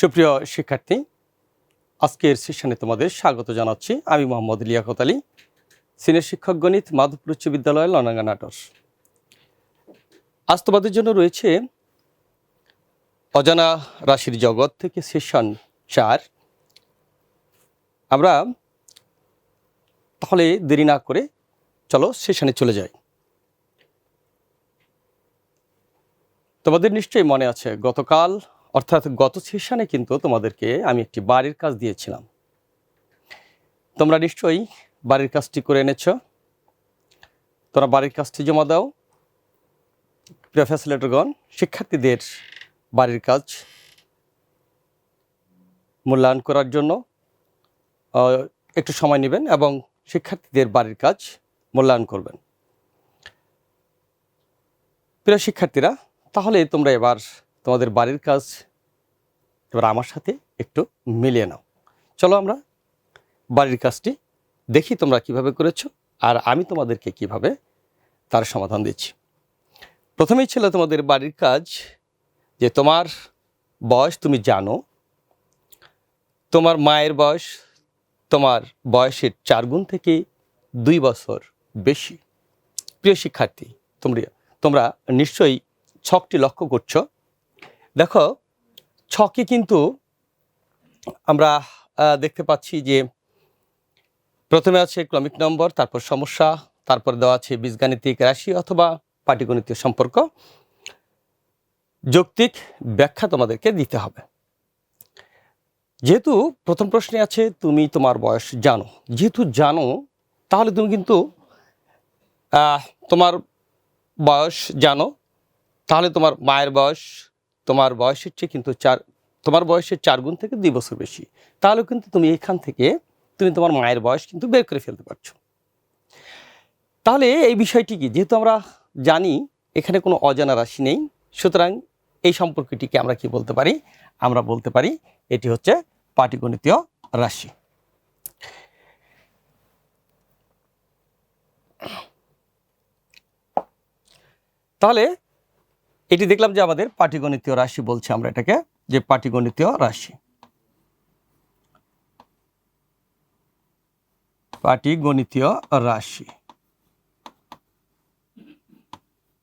সুপ্রিয় শিক্ষার্থী, আজকের সেশনে তোমাদের স্বাগত জানাচ্ছি। আমি মোহাম্মদ লিয়াকত আলী, সিনিয়র শিক্ষক গণিত মাধবপুর উচ্চ বিদ্যালয় লনাঙ্গা নাটর। আজ তোমাদের জন্য রয়েছে অজানা রাশির জগৎ থেকে সেশন চার। আমরা তাহলে দেরি না করে চলো সেশনে চলে যাই। তোমাদের নিশ্চয়ই মনে আছে, গতকাল অর্থাৎ গত সেশনে কিন্তু তোমাদেরকে আমি একটি বাড়ির কাজ দিয়েছিলাম। তোমরা নিশ্চয়ই বাড়ির কাজটি করে এনেছ। তোমরা বাড়ির কাজটি জমা দাও। প্রিয় ফ্যাসিলেটরগণ শিক্ষার্থীদের বাড়ির কাজ মূল্যায়ন করার জন্য একটু সময় নেবেন এবং শিক্ষার্থীদের বাড়ির কাজ মূল্যায়ন করবেন। প্রিয় শিক্ষার্থীরা, তাহলে তোমরা এবার তোমাদের বাড়ির কাজ এবার আমার সাথে একটু মিলিয়ে নাও। চলো আমরা বাড়ির কাজটি দেখি তোমরা কীভাবে করেছ আর আমি তোমাদেরকে কীভাবে তার সমাধান দিচ্ছি। প্রথমেই ছিল তোমাদের বাড়ির কাজ যে তোমার বয়স তুমি জানো, তোমার মায়ের বয়স তোমার বয়সের চার গুণ থেকে দুই বছর বেশি। প্রিয় শিক্ষার্থী, তোমরা তোমরা নিশ্চয়ই ছকটি লক্ষ্য করছ দেখো, ছকে কিন্তু আমরা দেখতে পাচ্ছি যে প্রথমে আছে ক্রমিক নম্বর, তারপর সমস্যা, তারপর দেওয়া আছে বীজগাণিতিক রাশি অথবা পাটিগণিতীয় সম্পর্ক। যৌক্তিক ব্যাখ্যা তোমাদেরকে দিতে হবে। যেহেতু প্রথম প্রশ্নে আছে, তুমি তোমার বয়স জানো। যেহেতু জানো, তাহলে তুমি কিন্তু তোমার বয়স জানো। তাহলে তোমার মায়ের বয়স তোমার বয়সের চেয়ে কিন্তু চার, তোমার বয়সের চার গুণ থেকে দুই বছর বেশি। তাহলে কিন্তু তুমি এখান থেকে তুমি তোমার মায়ের বয়স কিন্তু বের করে ফেলতে পারছ। তাহলে এই বিষয়টি কি? যেহেতু আমরা জানি এখানে কোনো অজানা রাশি নেই, সুতরাং এই সম্পর্কটিকে আমরা কি বলতে পারি? আমরা বলতে পারি এটি হচ্ছে পাটিগণিতীয় রাশি। তাহলে এটি দেখলাম যে আমাদের পাটিগণিতীয় রাশি বলছে আমরা এটাকে, যে পাটিগণিতীয় রাশি। পাটিগণিতীয় রাশি।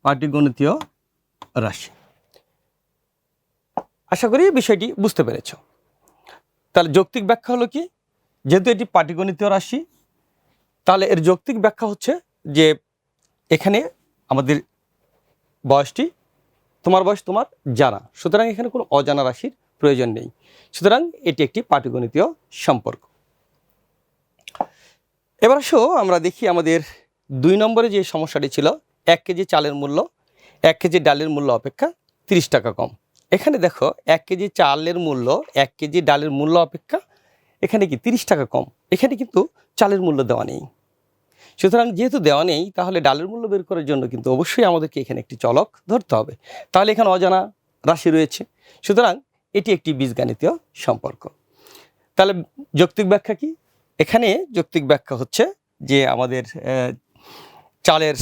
পাটিগণিতীয় রাশি। আশা করি বিষয়টি বুঝতে পেরেছ। তাহলে যৌক্তিক ব্যাখ্যা হলো কি? যেহেতু এটি পাটিগণিতীয় রাশি, তাহলে এর যৌক্তিক ব্যাখ্যা হচ্ছে যে এখানে আমাদের বয়সটি তোমার বয়স তোমার জানা। সুতরাং এখানে কোনো অজানা রাশির প্রয়োজন নেই। সুতরাং এটি একটি পাটিগণিতীয় সম্পর্ক। এবার আসো, আমরা দেখি আমাদের দুই নম্বরে যে সমস্যাটি ছিল, এক কেজি চালের মূল্য, এক কেজি ডালের মূল্য অপেক্ষা তিরিশ টাকা কম। এখানে দেখো, এক কেজি চালের মূল্য, এক কেজি ডালের মূল্য অপেক্ষা এখানে কি তিরিশ টাকা কম? এখানে কিন্তু চালের মূল্য দেওয়া নেই। সুতরাং যেহেতু দেওয়া নেই, তাহলে ডালের মূল্য বের করার জন্য কিন্তু অবশ্যই আমাদেরকে এখানে একটি চলক ধরতে হবে। তাহলে এখানে অজানা রাশি রয়েছে। সুতরাং এটি একটি বীজগাণিতীয় সম্পর্ক। তাহলে যৌক্তিক ব্যাখ্যা কি? এখানে যৌক্তিক ব্যাখ্যা হচ্ছে যে আমাদের চালের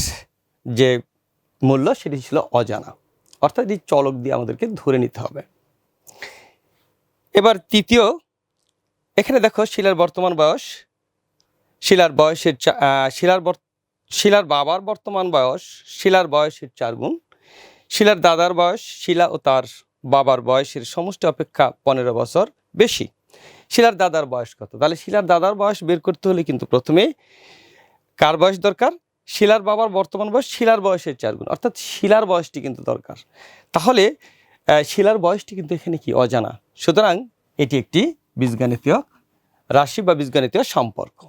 যে মূল্য সেটি ছিল অজানা। অর্থাৎ এই চলক দিয়ে আমাদেরকে ধরে নিতে হবে। এবার তৃতীয়, এখানে দেখো শিলার বর্তমান বয়স শিলার বয়সের শিলার শিলার বাবার বর্তমান বয়স, শিলার বয়সের চার গুণ। শিলার দাদার বয়স, শিলা ও তার বাবার বয়সের সমষ্টি অপেক্ষা পনেরো বছর বেশি। শিলার দাদার বয়স কত? তাহলে শিলার দাদার বয়স বের করতে হলে কিন্তু প্রথমে কার বয়স দরকার? শিলার বাবার বর্তমান বয়স, শিলার বয়সের চার গুণ। অর্থাৎ শিলার বয়সটি কিন্তু দরকার। তাহলে শিলার বয়সটি কিন্তু এখানে কি? অজানা। সুতরাং এটি একটি বীজগাণিতীয় রাশি বা বীজগাণিতীয় সম্পর্ক।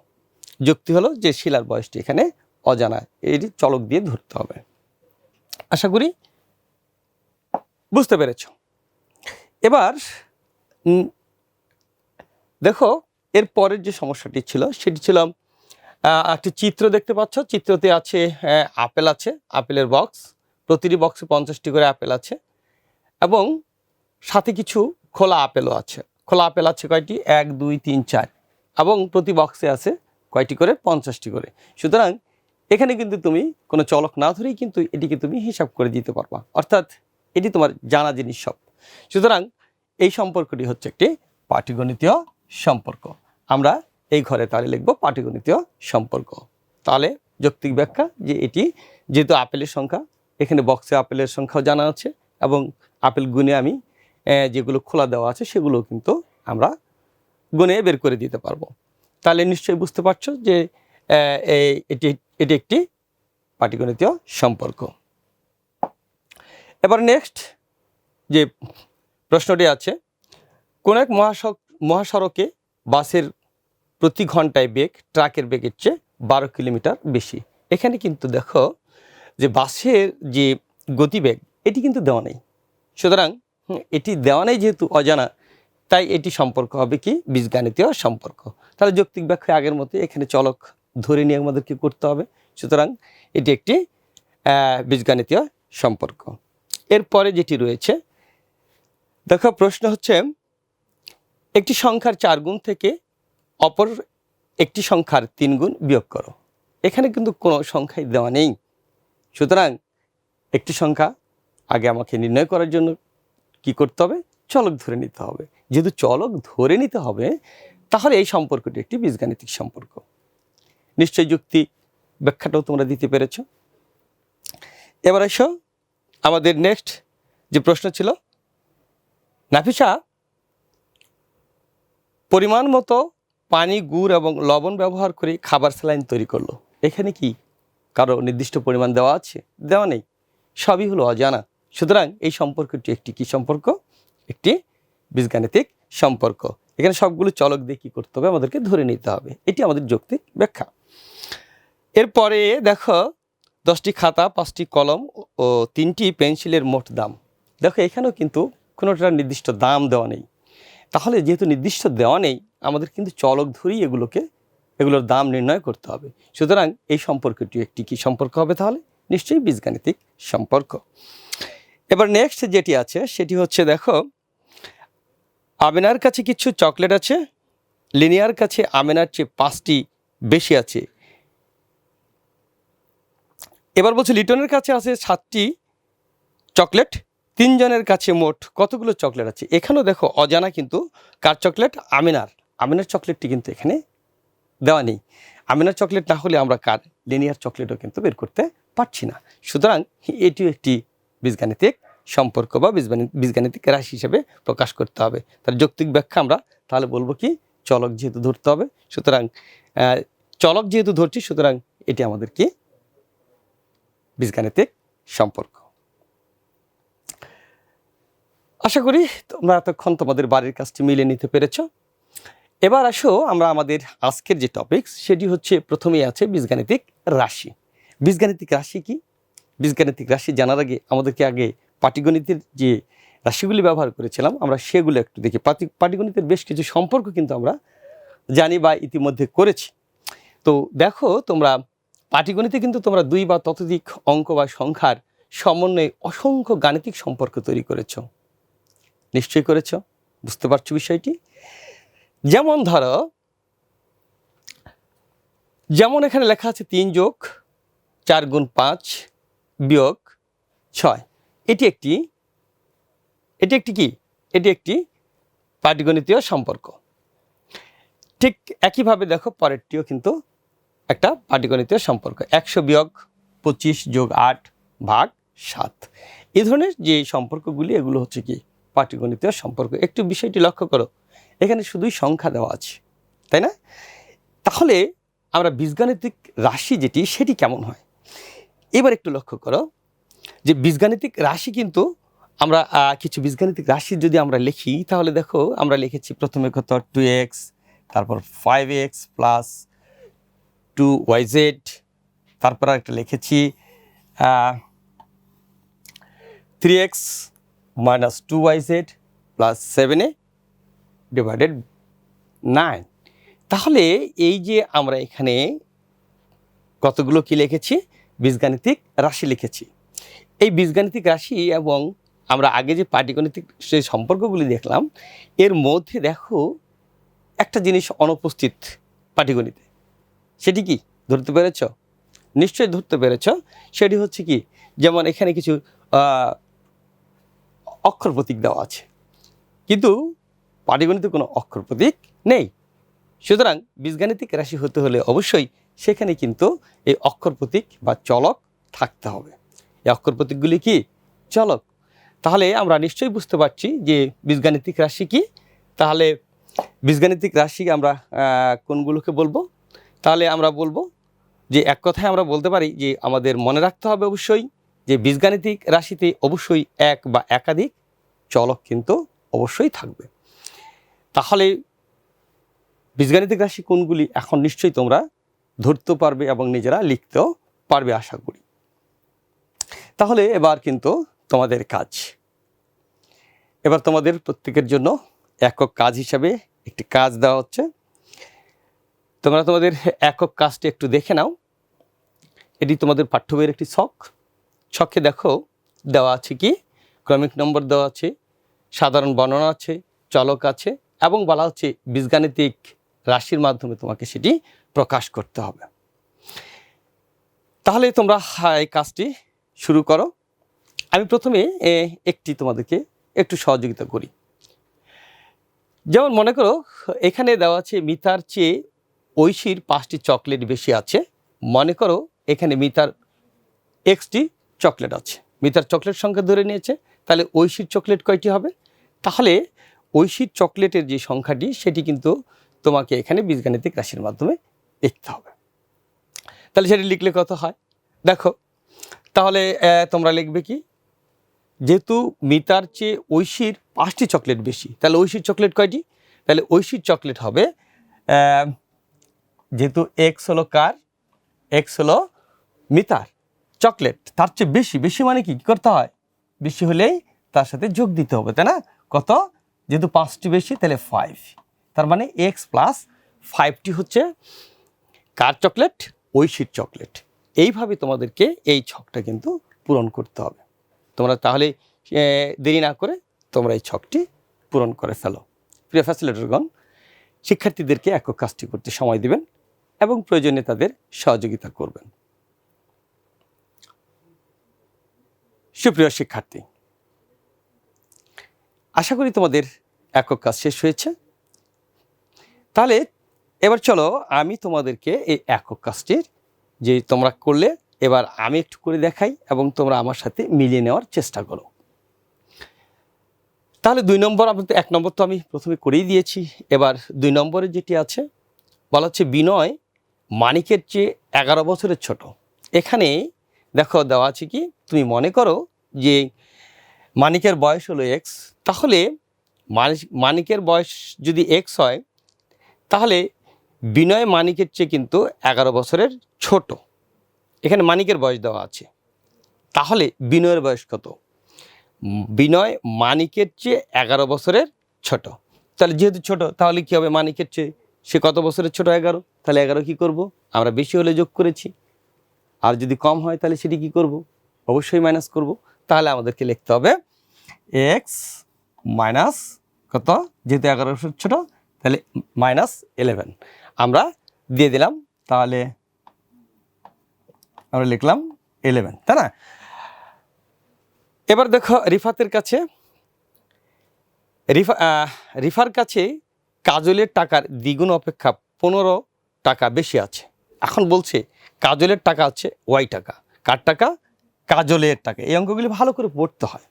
যুক্তি হলো যে শিলার বয়সটি এখানে অজানা। এটি চলক দিয়ে ধরতে হবে। আশা করি বুঝতে পেরেছ। এবার দেখো, এর পরের যে সমস্যাটি ছিল, সেটি ছিল একটি চিত্র দেখতে পাচ্ছ। চিত্রতে আছে আপেল আছে, আপেলের বক্স। প্রতিটি বক্সে পঞ্চাশটি করে আপেল আছে। এবং সাথে কিছু খোলা আপেলও আছে। খোলা আপেল আছে কয়টি? এক, দুই, তিন, চার। এবং প্রতি বক্সে আছে কয়টি করে? পঞ্চাশটি করে। সুতরাং এখানে কিন্তু তুমি কোনো চলক না ধরেই কিন্তু এটিকে তুমি হিসাব করে দিতে পারবা। অর্থাৎ এটি তোমার জানা জিনিস সব। সুতরাং এই সম্পর্কটি হচ্ছে একটি পাটিগণিতীয় সম্পর্ক। আমরা এই ঘরে তাহলে লিখব পাটিগণিতীয় সম্পর্ক। তাহলে যৌক্তিক ব্যাখ্যা যে এটি যেহেতু আপেলের সংখ্যা, এখানে বক্সে আপেলের সংখ্যাও জানা আছে এবং আপেল গুণে আমি যেগুলো খোলা দেওয়া আছে সেগুলো কিন্তু আমরা গুণে বের করে দিতে পারব। তাহলে নিশ্চয়ই বুঝতে পারছ যে এটি এটি একটি পাটিগণিতীয় সম্পর্ক। এবার নেক্সট যে প্রশ্নটি আছে, কোন এক মহাসড়ক মহাসড়কে বাসের প্রতি ঘন্টায় বেগ ট্রাকের বেগের চেয়ে বারো কিলোমিটার বেশি। এখানে কিন্তু দেখো যে বাসের যে গতিবেগ, এটি কিন্তু দেওয়া নেই। সুতরাং এটি দেওয়া নেই যেহেতু অজানা। তাই এটি সম্পর্ক হবে কি? বীজগাণিতীয় সম্পর্ক। তাহলে যৌক্তিক ব্যাখ্যা আগের মতো এখানে চলক ধরে নিয়ে আমাদেরকে করতে হবে। সুতরাং এটি একটি বীজগাণিতীয় সম্পর্ক। এরপরে যেটি রয়েছে, দেখো প্রশ্ন হচ্ছে, একটি সংখ্যার চার গুণ থেকে অপর একটি সংখ্যার তিন গুণ বিয়োগ করো। এখানে কিন্তু কোনো সংখ্যাই দেওয়া নেই। সুতরাং একটি সংখ্যা আগে আমাকে নির্ণয় করার জন্য কি করতে হবে? চলক ধরে নিতে হবে। যেহেতু চলক ধরে নিতে হবে, তাহলে এই সম্পর্কটি একটি বীজগাণিতিক সম্পর্ক। নিশ্চয় যুক্তি ব্যাখ্যাটাও তোমরা দিতে পেরেছ। এবার এসো আমাদের নেক্সট যে প্রশ্ন ছিল, নাফিসা, পরিমাণ মতো পানি, গুড় এবং লবণ ব্যবহার করে খাবার স্যালাইন তৈরি করল। এখানে কি কারও নির্দিষ্ট পরিমাণ দেওয়া আছে? দেওয়া নেই। সবই হলো অজানা। সুতরাং এই সম্পর্কটি একটি কি সম্পর্ক? একটি বীজগাণিতিক সম্পর্ক। এখানে সবগুলো চলক দিয়ে কী করতে হবে? আমাদেরকে ধরে নিতে হবে। এটি আমাদের যৌক্তিক ব্যাখ্যা। এরপরে দেখো, দশটি খাতা, পাঁচটি কলম ও তিনটি পেন্সিলের মোট দাম। দেখো, এখানেও কিন্তু কোনোটার নির্দিষ্ট দাম দেওয়া নেই। তাহলে যেহেতু নির্দিষ্ট দেওয়া নেই, আমাদের কিন্তু চলক ধরেই এগুলোকে, এগুলোর দাম নির্ণয় করতে হবে। সুতরাং এই সম্পর্কটি একটি কি সম্পর্ক হবে তাহলে? নিশ্চয়ই বীজগাণিতিক সম্পর্ক। এবার নেক্সট যেটি আছে, সেটি হচ্ছে, দেখো আমেনার কাছে কিছু চকলেট আছে, লিনিয়ার কাছে আমেনার চেয়ে পাঁচটি বেশি আছে। এবার বলছে, লিটনের কাছে আছে সাতটি চকলেট, তিনজনের কাছে মোট কতগুলো চকলেট আছে? এখানেও দেখো, অজানা কিন্তু কার চকলেট? আমিনার। আমিনার চকলেটটি কিন্তু এখানে দেওয়া নেই। আমিনার চকলেট না হলে আমরা কার? লিনিয়ার চকলেটও কিন্তু বের করতে পারছি না। সুতরাং এটিও একটি বীজগাণিতিক সম্পর্ক বা বীজগাণিত বীজগাণিতিক রাশি হিসেবে প্রকাশ করতে হবে। তার যৌক্তিক ব্যাখ্যা আমরা তাহলে বলব কি, চলক যেহেতু ধরতে হবে, সুতরাং চলক যেহেতু ধরছি, সুতরাং এটি আমাদের কি? বীজগাণিতিক সম্পর্ক। আশা করি তোমরা এতক্ষণ তোমাদের বাড়ির কাজটি মিলে নিতে পেরেছ। এবার আসো আমরা আমাদের আজকের যে টপিক সেটি হচ্ছে প্রথমেই আছে বীজগাণিতিক রাশি। বীজগাণিতিক রাশি কি? বীজগাণিতিক রাশি জানার আগে আমাদেরকে আগে পাটিগণিতের যে রাশিগুলি ব্যবহার করেছিলাম, আমরা সেগুলো একটু দেখি। পাটি পাটিগণিতের বেশ কিছু সম্পর্ক কিন্তু আমরা জানি বা ইতিমধ্যে করেছি। তো দেখো, তোমরা পাটিগণিতে কিন্তু তোমরা দুই বা ততোধিক অঙ্ক বা সংখ্যার সমন্বয়ে অসংখ্য গাণিতিক সম্পর্ক তৈরি করেছ। নিশ্চয়ই করেছ, বুঝতে পারছ বিষয়টি? যেমন ধরো, যেমন এখানে লেখা আছে তিন যোগ চার গুণ পাঁচ বিয়োগ ছয়। এটি একটি এটি একটি কি? এটি একটি পাটিগণিতীয় সম্পর্ক। ঠিক একইভাবে দেখো পরেরটিও কিন্তু একটা পাটিগণিতীয় সম্পর্ক। একশো বিয়োগ পঁচিশ যোগ আট ভাগ সাত। এ ধরনের যে সম্পর্কগুলি, এগুলো হচ্ছে কি? পাটিগণিতীয় সম্পর্ক। একটু বিষয়টি লক্ষ্য করো। এখানে শুধুই সংখ্যা দেওয়া আছে, তাই না? তাহলে আমরা বীজগাণিতিক রাশি যেটি, সেটি কেমন হয়? এবার একটু লক্ষ্য করো। যে বীজগাণিতিক রাশি কিন্তু আমরা কিছু বীজগাণিতিক রাশি যদি আমরা লিখি, তাহলে দেখো আমরা লিখেছি প্রথমে কত? টু এক্স তারপর five X plus two Y Z তারপর একটা লিখেছি three X minus two Y Z plus seven divided nine তাহলে এই যে আমরা এখানে কতগুলো কি লিখেছি? বীজগাণিতিক রাশি লিখেছি। এই বীজগাণিতিক রাশি এবং আমরা আগে যে পাটিগণিতিক সেই সম্পর্কগুলি দেখলাম, এর মধ্যে দেখো একটা জিনিস অনুপস্থিত পাটিগণিতে। সেটি কি? ধরতে পেরেছ? নিশ্চয়ই ধরতে পেরেছ। সেটি হচ্ছে কি? যেমন এখানে কিছু অক্ষর প্রতীক দেওয়া আছে। কিন্তু পাটিগণিতে কোনো অক্ষর প্রতীক নেই। সুতরাং বীজগাণিতিক রাশি হতে হলে অবশ্যই সেখানে কিন্তু এই অক্ষর প্রতীক বা চলক থাকতে হবে। এই অক্ষর প্রতীকগুলি কি? চলক। তাহলে আমরা নিশ্চয়ই বুঝতে পারছি যে বীজগাণিতিক রাশি কি। তাহলে বীজগাণিতিক রাশি আমরা কোনগুলোকে বলব? তাহলে আমরা বলব যে এক কথায় আমরা বলতে পারি যে আমাদের মনে রাখতে হবে অবশ্যই যে বীজগাণিতিক রাশিতে অবশ্যই এক বা একাধিক চলক কিন্তু অবশ্যই থাকবে। তাহলে বীজগাণিতিক রাশি কোনগুলি এখন নিশ্চয়ই তোমরা ধরতে পারবে এবং নিজেরা লিখতেও পারবে আশা করি। তাহলে এবার কিন্তু তোমাদের কাজ। এবার তোমাদের প্রত্যেকের জন্য একক কাজ হিসাবে একটি কাজ দেওয়া হচ্ছে। তোমরা তোমাদের একক কাজটি একটু দেখে নাও। এটি তোমাদের পাঠ্যবইয়ের একটি ছক। ছকে দেখো, দেওয়া আছে কি? ক্রমিক নম্বর দেওয়া আছে, সাধারণ বর্ণনা আছে, চলক আছে, এবং বলা হচ্ছে বীজগাণিতিক রাশির মাধ্যমে তোমাকে সেটি প্রকাশ করতে হবে। তাহলে তোমরা এই কাজটি শুরু করো। আমি প্রথমে একটি তোমাদেরকে একটু সহযোগিতা করি। যেমন মনে করো, এখানে দেওয়া আছে, মিতার চেয়ে ঐশীর পাঁচটি চকলেট বেশি আছে। মনে করো, এখানে মিতার এক্সটি চকলেট আছে। মিতার চকলেট সংখ্যা ধরে নিয়েছে, তাহলে ঐশীর চকলেট কয়টি হবে? তাহলে ঐশীর চকলেটের যে সংখ্যাটি, সেটি কিন্তু তোমাকে এখানে বীজগাণিতিক রাশির মাধ্যমে লিখতে হবে। তাহলে সেটি লিখলে কত হয়? দেখো তাহলে তোমরা লিখবে কি? যেহেতু মিতার চেয়ে ঐশীর পাঁচটি চকলেট বেশি, তাহলে ঐশীর চকলেট কয়টি? তাহলে ঐশীর চকলেট হবে যেহেতু এক্স হলো কার? এক্স হলো মিতার চকলেট। তার চেয়ে বেশি বেশি মানে কি? করতে হয়? বেশি হলেই তার সাথে যোগ দিতে হবে, তাই না? কত? যেহেতু পাঁচটি বেশি, তাহলে ফাইভ তার মানে এক্স প্লাস ফাইভটি হচ্ছে কার চকলেট? ঐশীর চকলেট। এইভাবে তোমাদেরকে এই ছকটা কিন্তু পূরণ করতে হবে। তোমরা তাহলে দেরি না করে তোমরা এই ছকটি পূরণ করে ফেলো। প্রিয় ফ্যাসিলিটরগণ শিক্ষার্থীদেরকে একক কাজটি করতে সময় দিবেন এবং প্রয়োজনে তাদের সহযোগিতা করবেন। সুপ্রিয় শিক্ষার্থী, আশা করি তোমাদের একক কাজ শেষ হয়েছে। তাহলে এবার চলো আমি তোমাদেরকে এই একক কাজটির যে তোমরা করলে, এবার আমি একটু করে দেখাই এবং তোমরা আমার সাথে মিলিয়ে নেওয়ার চেষ্টা করো। তাহলে দুই নম্বর আমি এক নম্বর তো আমি প্রথমে করেই দিয়েছি। এবার দুই নম্বরে যেটি আছে, বলা হচ্ছে বিনয় মানিকের চেয়ে এগারো বছরের ছোট। এখানে দেখো দেওয়া আছে কি, তুমি মনে করো যে মানিকের বয়স হলো এক্স তাহলে মানি- মানিকের বয়স যদি এক্স হয়, তাহলে বিনয় মানিকের চেয়ে কিন্তু এগারো বছরের ছোট। এখানে মানিকের বয়স দেওয়া আছে। তাহলে বিনয়ের বয়স কত? বিনয় মানিকের চেয়ে এগারো বছরের ছোট। তাহলে যেহেতু ছোট, তাহলে কি হবে মানিকের চেয়ে? সে কত বছরের ছোট এগারো? তাহলে এগারো কি করব? আমরা বেশি হলে যোগ করেছি। আর যদি কম হয়, তাহলে সেটি কি করব? অবশ্যই মাইনাস করব। তাহলে আমাদেরকে লিখতে হবে এক্স মাইনাস কত? যেহেতু এগারো বছর ছোট, তাহলে মাইনাস ইলেভেন আমরা দিয়ে দিলাম। তাহলে আমরা লিখলাম ইলেভেন তাই না? এবার দেখো রিফাতের কাছে। রিফা রিফার কাছে কাজলের টাকার দ্বিগুণ অপেক্ষা পনেরো টাকা বেশি আছে। এখন বলছে, কাজলের টাকা আছে ওয়াই টাকা। কার টাকা? কাজলের টাকা। এই অঙ্কগুলি ভালো করে পড়তে হয়।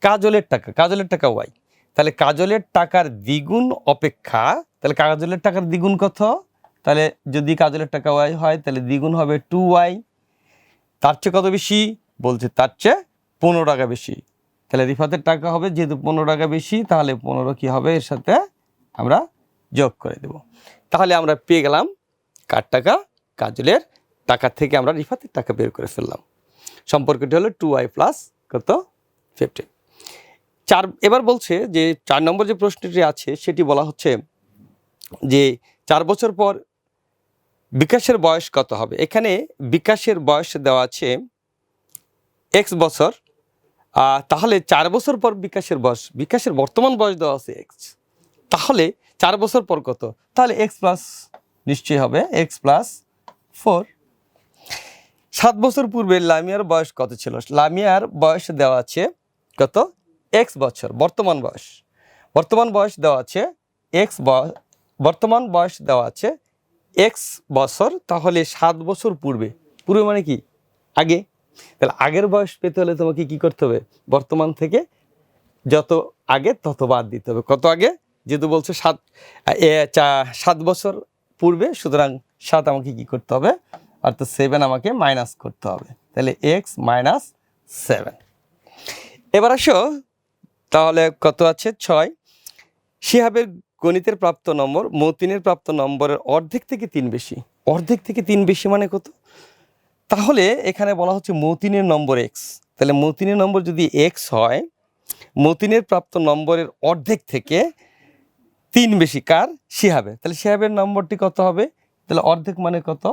কাজলের টাকা কাজলের টাকা ওয়াই। তাহলে কাজলের টাকার দ্বিগুণ অপেক্ষা তাহলে কাজলের টাকার দ্বিগুণ কত? তাহলে যদি কাজলের টাকা ওয়াই হয়, তাহলে দ্বিগুণ হবে টু ওয়াই তার চেয়ে কত বেশি? বলছে তার চেয়ে পনেরো টাকা বেশি। তাহলে রিফাতের টাকা হবে, যেহেতু পনেরো টাকা বেশি, তাহলে পনেরো কি হবে? এর সাথে আমরা যোগ করে দেব। তাহলে আমরা পেয়ে গেলাম কার টাকা? কাজলের টাকা থেকে আমরা রিফাতের টাকা বের করে ফেললাম। সম্পর্কটি হলো টু ওয়াই প্লাস কত? ফিফটিন চার, এবার বলছে যে চার নম্বর যে প্রশ্নটি আছে, সেটি বলা হচ্ছে যে চার বছর পর বিকাশের বয়স কত হবে? এখানে বিকাশের বয়স দেওয়া আছে এক্স বছর। তাহলে চার বছর পর বিকাশের বয়স, বিকাশের বর্তমান বয়স দেওয়া আছে এক্স তাহলে চার বছর পর কত? তাহলে এক্স প্লাস নিশ্চয়ই হবে এক্স প্লাস ফোর সাত বছর পূর্বে লামিয়ার বয়স কত ছিল? লামিয়ার বয়স দেওয়া আছে কত? এক্স বছর, বর্তমান বয়স। বর্তমান বয়স দেওয়া আছে এক্স বর্তমান বয়স দেওয়া আছে এক্স বছর, তাহলে সাত বছর পূর্বে। পূর্বে মানে কি? আগে। তাহলে আগের বয়স পেতে হলে তোমাকে কি করতে হবে? বর্তমান থেকে যত আগে, তত বাদ দিতে হবে। কত আগে? যেহেতু বলছো সাত চা- সাত বছর পূর্বে, সুতরাং সাত আমাকে কি করতে হবে? অর্থাৎ সেভেন আমাকে মাইনাস করতে হবে। তাহলে এক্স মাইনাস সেভেন এবার আসো, তাহলে কত আছে? ছয়। শিহাবের গণিতের প্রাপ্ত নম্বর, মতিনের প্রাপ্ত নম্বরের অর্ধেক থেকে তিন বেশি। অর্ধেক থেকে তিন বেশি মানে কত? তাহলে এখানে বলা হচ্ছে মতিনের নম্বর এক্স তাহলে মতিনের নম্বর যদি এক্স হয়, মতিনের প্রাপ্ত নম্বরের অর্ধেক থেকে তিন বেশি কার? শিহাবে তাহলে শিহাবের নম্বরটি কত হবে? তাহলে অর্ধেক মানে কত?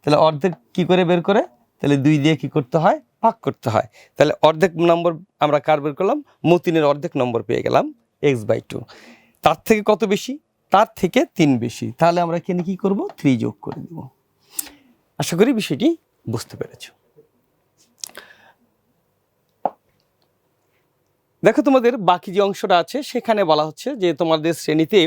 তাহলে অর্ধেক কি করে বের করে? তাহলে দুই দিয়ে কি করতে হয়? ভাগ করতে হয়। তাহলে অর্ধেক নম্বর আমরা কার বের করলাম? মতিনের অর্ধেক নম্বর পেয়ে গেলাম এক্স বাই টু তার থেকে কত বেশি? তার থেকে তিন বেশি। তাহলে আমরা এখানে কি করব? থ্রি যোগ করে দেব। আশা করি বিষয়টি বুঝতে পেরেছ। দেখো তোমাদের বাকি যে অংশটা আছে, সেখানে বলা হচ্ছে যে তোমাদের শ্রেণীতে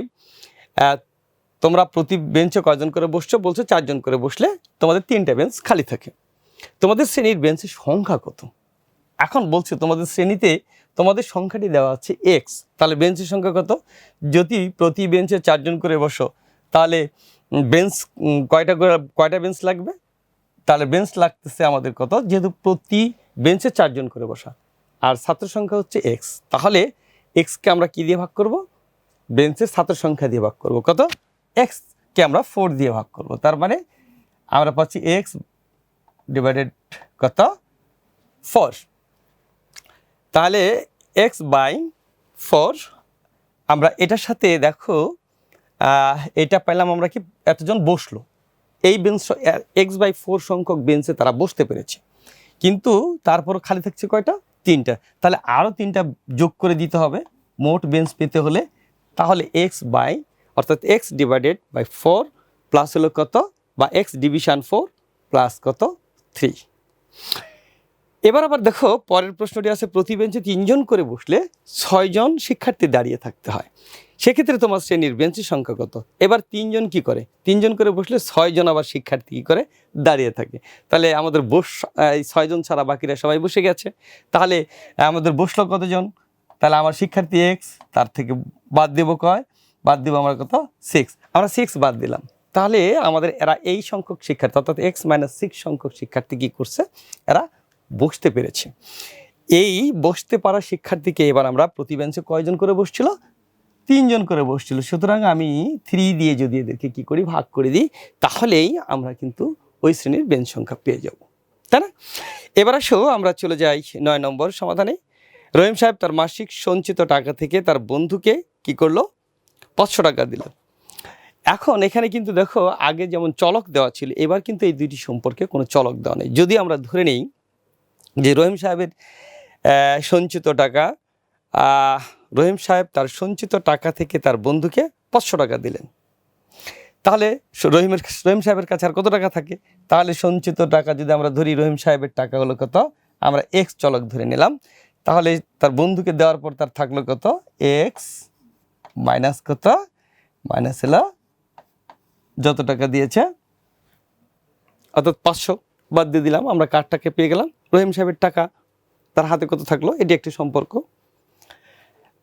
তোমরা প্রতি বেঞ্চে কয়জন করে বসছো? বলছো চারজন করে বসলে তোমাদের তিনটা বেঞ্চ খালি থাকে। তোমাদের শ্রেণির বেঞ্চের সংখ্যা কত? এখন বলছে তোমাদের শ্রেণীতে তোমাদের সংখ্যাটি দেওয়া আছে এক্স তাহলে বেঞ্চের সংখ্যা কত? যদি প্রতি বেঞ্চে চারজন করে বসো, তাহলে বেঞ্চ কয়টা করে, কয়টা বেঞ্চ লাগবে? তাহলে বেঞ্চ লাগতেছে আমাদের কত? যেহেতু প্রতি বেঞ্চে চারজন করে বসা। আর ছাত্র সংখ্যা হচ্ছে এক্স তাহলে এক্সকে আমরা কি দিয়ে ভাগ করব? বেঞ্চের ছাত্র সংখ্যা দিয়ে ভাগ করব। কত? এক্সকে আমরা ফোর দিয়ে ভাগ করব। তার মানে আমরা পাচ্ছি এক্স ডিভাইডেড কত? ফোর তাহলে এক্স বাই ফোর, আমরা এটার সাথে দেখো এটা পেলাম আমরা কি এতজন বসল। এই বেঞ্চ এক্স বাই ফোর সংখ্যক বেঞ্চে তারা বসতে পেরেছে। কিন্তু তারপর খালি থাকছে কয়টা? তিনটা। তাহলে আরও তিনটা যোগ করে দিতে হবে। মোট বেঞ্চ পেতে হলে। তাহলে এক্স বাই, অর্থাৎ X divided by four plus হলো কত? বা এক্স ডিভিশন ফোর প্লাস কত? থ্রি এবার আবার দেখো, পরের প্রশ্নটি আছে, প্রতি বেঞ্চে তিনজন করে বসলে ছয়জন শিক্ষার্থী দাঁড়িয়ে থাকতে হয়। সেক্ষেত্রে তোমার শ্রেণির বেঞ্চের সংখ্যা কত? এবার তিনজন কি করে? তিনজন করে বসলে ছয়জন আবার শিক্ষার্থী কী করে? দাঁড়িয়ে থাকে। তাহলে আমাদের বস ছয়জন ছাড়া বাকিরা সবাই বসে গেছে। তাহলে, আমাদের বসল কতজন? তাহলে আমার শিক্ষার্থী এক্স তার থেকে বাদ দেব কয়? বাদ দেবো আমার কত? সিক্স আমরা সিক্স বাদ দিলাম। তাহলে আমাদের এরা এই সংখ্যক শিক্ষার্থী, অর্থাৎ এক্স মাইনাস সিক্স সংখ্যক শিক্ষার্থী কী করছে? এরা বসতে পেরেছে। এই বসতে পারা শিক্ষার্থীকে এবার আমরা প্রতি বেঞ্চে কয়জন করে বসছিল? তিনজন করে বসছিল। সুতরাং আমি থ্রি দিয়ে যদি এদেরকে কি করি, ভাগ করে দিই, তাহলেই আমরা কিন্তু ওই শ্রেণির বেঞ্চ সংখ্যা পেয়ে যাব। তাই না? এবার আসো, আমরা চলে যাই নয় নম্বর সমাধানে। রহিম সাহেব তার মাসিক সঞ্চিত টাকা থেকে তার বন্ধুকে কি করল? পাঁচশো টাকা দিল। এখন এখানে কিন্তু দেখো, আগে যেমন চলক দেওয়া ছিল, এবার কিন্তু এই দুইটি সম্পর্কে কোনো চলক দেওয়া নেই। যদি আমরা ধরে নেই যে রহিম সাহেবের সঞ্চিত টাকা রহিম সাহেব তার সঞ্চিত টাকা থেকে তার বন্ধুকে পাঁচশো টাকা দিলেন। তাহলে রহিমের রহিম সাহেবের কাছে আর কত টাকা থাকে? তাহলে সঞ্চিত টাকা যদি আমরা ধরি, রহিম সাহেবের টাকা হলো কত? আমরা এক্স চলক ধরে নিলাম। তাহলে তার বন্ধুকে দেওয়ার পর তার থাকল কত? এক্স মাইনাস কত? মাইনাস হলো যত টাকা দিয়েছে, অর্থাৎ পাঁচশো বাদ দিয়ে দিলাম, আমরা কার্ডটাকে পেয়ে গেলাম। রহিম সাহেবের টাকা তার হাতে কত থাকল? এটি একটি সম্পর্ক।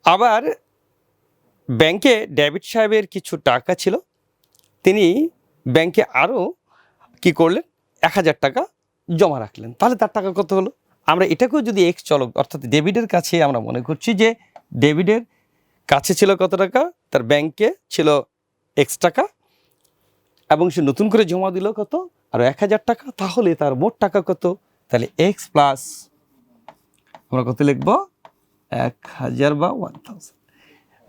আবার ব্যাংকে ডেভিড সাহেবের কিছু টাকা ছিল। তিনি ব্যাংকে আরও কি করলেন? এক হাজার টাকা জমা রাখলেন। তাহলে তার টাকা কত হলো? আমরা এটাকেও যদি এক্স চলক, অর্থাৎ ডেভিডের কাছে আমরা মনে করছি যে ডেভিডের কাছে ছিল কত টাকা? তার ব্যাংকে ছিল এক্স টাকা। এবং সে নতুন করে জমা দিল কত? আর এক হাজার টাকা। তাহলে তার মোট টাকা কত? তাহলে এক্স প্লাস আমরা কত লিখব? এক হাজার বা ওয়ান থাউজেন্ড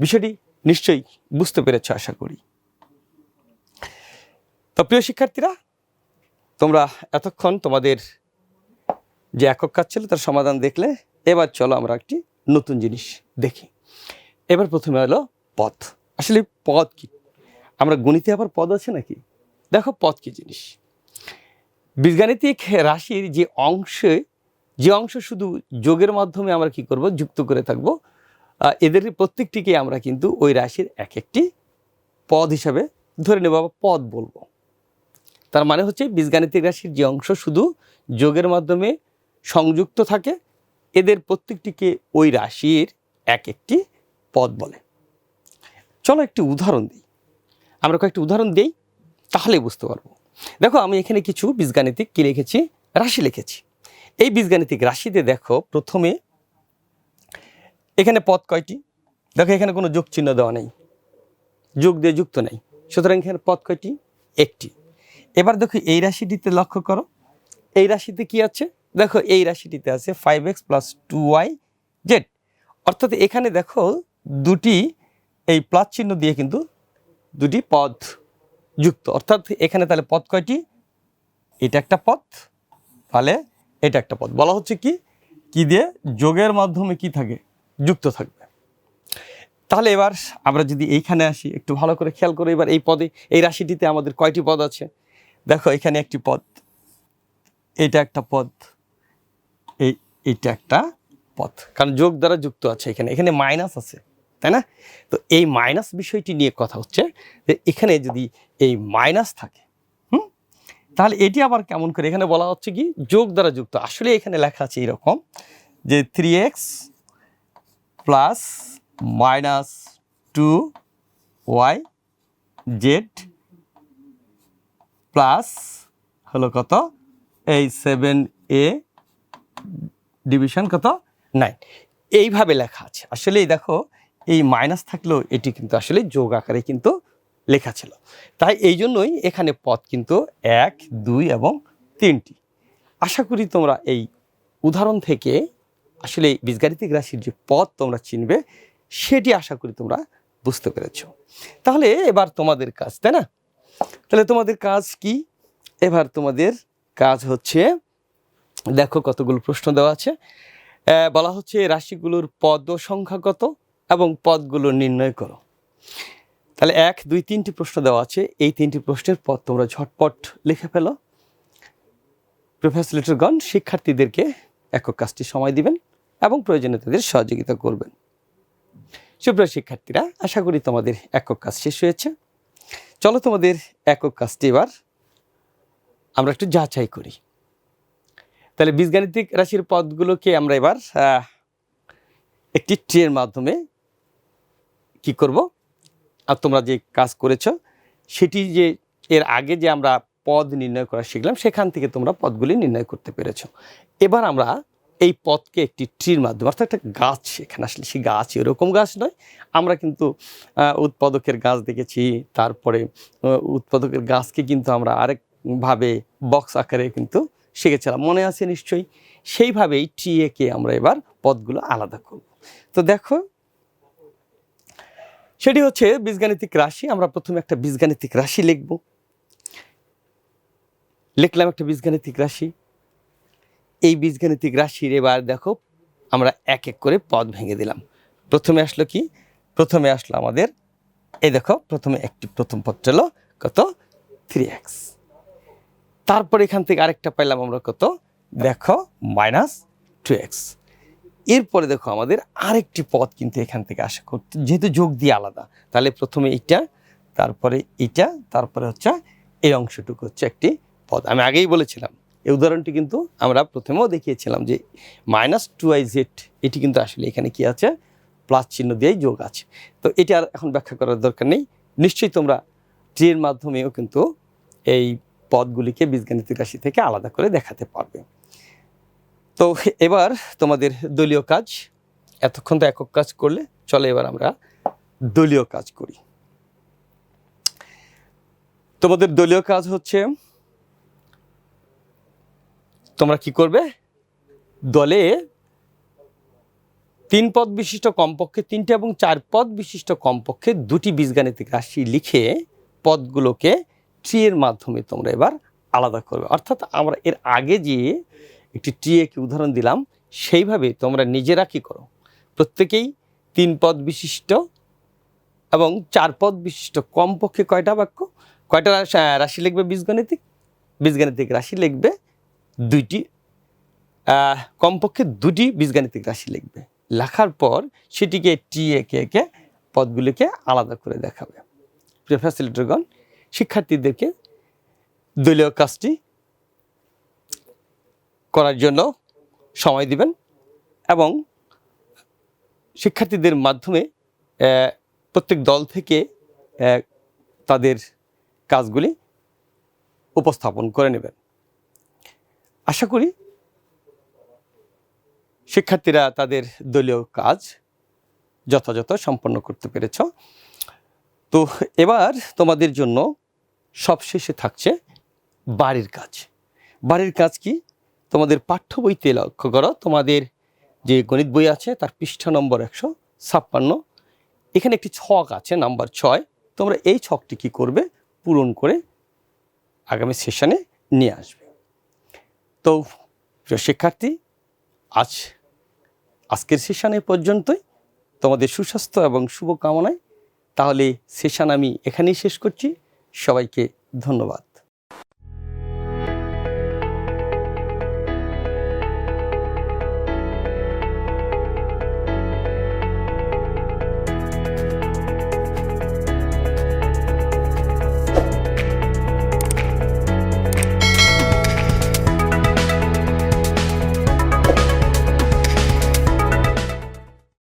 বিষয়টি নিশ্চয়ই বুঝতে পেরেছ, আশা করি। তো প্রিয় শিক্ষার্থীরা, তোমরা এতক্ষণ তোমাদের যে একক কাজ ছিল তার সমাধান দেখলে এবার চলো আমরা একটি নতুন জিনিস দেখি। এবার প্রথমে হলো পথ। আসলে পদ কি? আমরা গণিতে আবার পদ আছে নাকি? দেখো পদ কি জিনিস। বীজগাণিতিক রাশির যে অংশে, যে অংশ শুধু যোগের মাধ্যমে আমরা কি করব, যুক্ত করে থাকব এদের প্রত্যেকটিকে আমরা কিন্তু ওই রাশির এক একটি পদ হিসাবে ধরে নেব বা পদ বলব। তার মানে হচ্ছে বীজগাণিতিক রাশির যে অংশ শুধু যোগের মাধ্যমে সংযুক্ত থাকে, এদের প্রত্যেকটিকে ওই রাশির এক একটি পদ বলে। চলো একটি উদাহরণ দিই। আমরা কয়েকটি উদাহরণ দিই তাহলে বুঝতে পারব। দেখো, আমি এখানে কিছু বীজগাণিতিক কি লিখেছি? রাশি লিখেছি। এই বীজগাণিতিক রাশিতে দেখো, প্রথমে এখানে পদ কয়টি? দেখো, এখানে কোনো যোগ চিহ্ন দেওয়া নেই। যোগ দিয়ে যুক্ত নেই। সুতরাং এখানে পদ কয়টি? একটি। এবার দেখো, এই রাশিটিতে লক্ষ্য করো। এই রাশিতে কি আছে? দেখো, এই রাশিটিতে আছে five X plus two Y Z অর্থাৎ এখানে দেখো, দুটি এই প্লাস চিহ্ন দিয়ে কিন্তু দুটি পদ যুক্ত। অর্থাৎ এখানে তাহলে পথ কয়টি? এটা একটা পথ তাহলে এটা একটা পথ বলা হচ্ছে কি? কি দিয়ে? যোগের মাধ্যমে কি থাকে? যুক্ত থাকবে। তাহলে এবার আমরা যদি এইখানে আসি, একটু ভালো করে খেয়াল করে এবার এই পদে, এই রাশিটিতে আমাদের কয়টি পদ আছে? দেখো, এখানে একটি পদ, এটা একটা পদ, এই, এটা একটা পথ কারণ যোগ দ্বারা যুক্ত আছে এখানে। এখানে মাইনাস আছে। তাই না? তো এই মাইনাস বিষয়টি নিয়ে কথা হচ্ছে যে এখানে যদি এই মাইনাস থাকে, হুম? তাহলে এটি আবার কেমন করে? এখানে বলা হচ্ছে কি? যোগ দ্বারা যুক্ত। আসলে এখানে লেখা আছে এরকম যে three X plus minus two Y Z plus হলো কত? এই সেভেন এ ডিভিশন কত? নাইন এইভাবে লেখা আছে। আসলে এই দেখো এই মাইনাস থাকলেও এটি কিন্তু আসলে যোগ আকারে কিন্তু লেখা ছিল। তাই এই জন্যই এখানে পদ কিন্তু এক, দুই এবং তিনটি। আশা করি তোমরা এই উদাহরণ থেকে আসলে এই বীজগাণিতিক রাশির যে পদ তোমরা চিনবে, সেটি আশা করি তোমরা বুঝতে পেরেছ। তাহলে এবার তোমাদের কাজ, তাই না? তাহলে তোমাদের কাজ কি? এবার তোমাদের কাজ হচ্ছে, দেখো কতগুলো প্রশ্ন দেওয়া আছে। বলা হচ্ছে রাশিগুলোর পদ সংখ্যা কত? এবং পদগুলো নির্ণয় করো। তাহলে এক, দুই, তিনটি প্রশ্ন দেওয়া আছে। এই তিনটি প্রশ্নের পদ তোমরা ঝটপট লিখে ফেলো। প্রফেসিলেটরগণ শিক্ষার্থীদেরকে একক কাজটি সময় দিবেন এবং প্রয়োজনে তাদের সহযোগিতা করবেন। সুপ্রিয় শিক্ষার্থীরা, আশা করি তোমাদের একক কাজ শেষ হয়েছে। চলো তোমাদের একক কাজটি এবার আমরা একটু যাচাই করি। তাহলে বীজগাণিতিক রাশির পদগুলোকে আমরা এবার একটি ট্রির মাধ্যমে কি করব? আর তোমরা যে কাজ করেছ, সেটি যে এর আগে যে আমরা পদ নির্ণয় করা শিখলাম, সেখান থেকে তোমরা পদগুলি নির্ণয় করতে পেরেছ। এবার আমরা এই পথকে একটি ট্রির মাধ্যমে, অর্থাৎ একটা গাছ এখানে আসলে, সেই গাছ এরকম গাছ নয়। আমরা কিন্তু উৎপাদকের গাছ দেখেছি, তারপরে উৎপাদকের গাছকে কিন্তু আমরা আরেকভাবে বক্স আকারে কিন্তু শিখেছিলাম। মনে আছে নিশ্চয়ই? সেইভাবেই ট্রিএকে আমরা এবার পদগুলো আলাদা করব। তো দেখো সেটি হচ্ছে বীজগাণিতিক রাশি। আমরা প্রথমে একটা বীজগাণিতিক রাশি লিখব। লিখলাম একটা বীজগাণিতিক রাশি। এই বীজগাণিতিক রাশির এবার দেখো, আমরা এক এক করে পদ ভেঙে দিলাম। প্রথমে আসলো কি? প্রথমে আসলো আমাদের, এই দেখো, প্রথমে একটি প্রথম পদটা হলো কত? থ্রি এক্স তারপর এখান থেকে আরেকটা পাইলাম আমরা কত? দেখো মাইনাস টু এক্স এরপরে দেখো আমাদের আরেকটি পদ কিন্তু এখান থেকে আশা করতে যেহেতু যোগ দিয়ে আলাদা, তাহলে প্রথমে এইটা, তারপরে এটা তারপরে হচ্ছে এই অংশটুকু হচ্ছে একটি পদ আমি আগেই বলেছিলাম, এই উদাহরণটি কিন্তু আমরা প্রথমেও দেখিয়েছিলাম যে মাইনাস টু আই জেড এটি কিন্তু আসলে এখানে কি আছে? প্লাস চিহ্ন দিয়েই যোগ আছে। তো এটা আর এখন ব্যাখ্যা করার দরকার নেই। নিশ্চয়ই তোমরা ট্রির মাধ্যমেও কিন্তু এই পদগুলিকে বীজগাণিতিক রাশি থেকে আলাদা করে দেখাতে পারবে। তো এবার তোমাদের দলীয় কাজ। এতক্ষণ তো একক কাজ করলে, চলে এবার আমরা দলীয় কাজ করি। তোমাদের দলীয় কাজ হচ্ছে, তোমরা কি করবে? দলে তিন পদ বিশিষ্ট কমপক্ষে তিনটে এবং চার পদ বিশিষ্ট কমপক্ষে দুটি বীজগাণিতিক রাশি লিখে পদগুলোকে ট্রি এর মাধ্যমে তোমরা এবার আলাদা করবে। অর্থাৎ আমরা এর আগে যে একটি ট্রি একে উদাহরণ দিলাম, সেইভাবে তোমরা নিজেরা কি করো? প্রত্যেকেই তিন পদ বিশিষ্ট এবং চার পদ বিশিষ্ট কমপক্ষে কয়টা বাক্য? কয়টা রাশি- রাশি লিখবে বীজগণিতিক? বীজগাণিতিক রাশি লিখবে দুইটি কমপক্ষে দুটি বীজগাণিতিক রাশি লিখবে। লেখার পর সেটিকে টি একে একে পদগুলিকে আলাদা করে দেখাবে। প্রিয় ফ্যাসিলিটরগণ শিক্ষার্থীদেরকে দলীয় কাজটি করার জন্য সময় দিবেন এবং শিক্ষার্থীদের মাধ্যমে প্রত্যেক দল থেকে তাদের কাজগুলি উপস্থাপন করে নেবেন। আশা করি শিক্ষার্থীরা তাদের দলীয় কাজ যথাযথ সম্পন্ন করতে পেরেছ। তো এবার তোমাদের জন্য সবশেষে থাকছে বাড়ির কাজ। বাড়ির কাজ কি? তোমাদের পাঠ্য বইতে লক্ষ্য করো, তোমাদের যে গণিত বই আছে তার পৃষ্ঠা নম্বর একশো ছাপ্পান্ন। এখানে একটি ছক আছে, নাম্বার ছয়। তোমরা এই ছকটি কি করবে? পূরণ করে আগামী সেশনে নিয়ে আসবে। তো, প্রিয় শিক্ষার্থী, আজ আজকের সেশন পর্যন্তই। তোমাদের সুস্বাস্থ্য এবং শুভকামনায়। তাহলে সেশন আমি এখানেই শেষ করছি। সবাইকে ধন্যবাদ।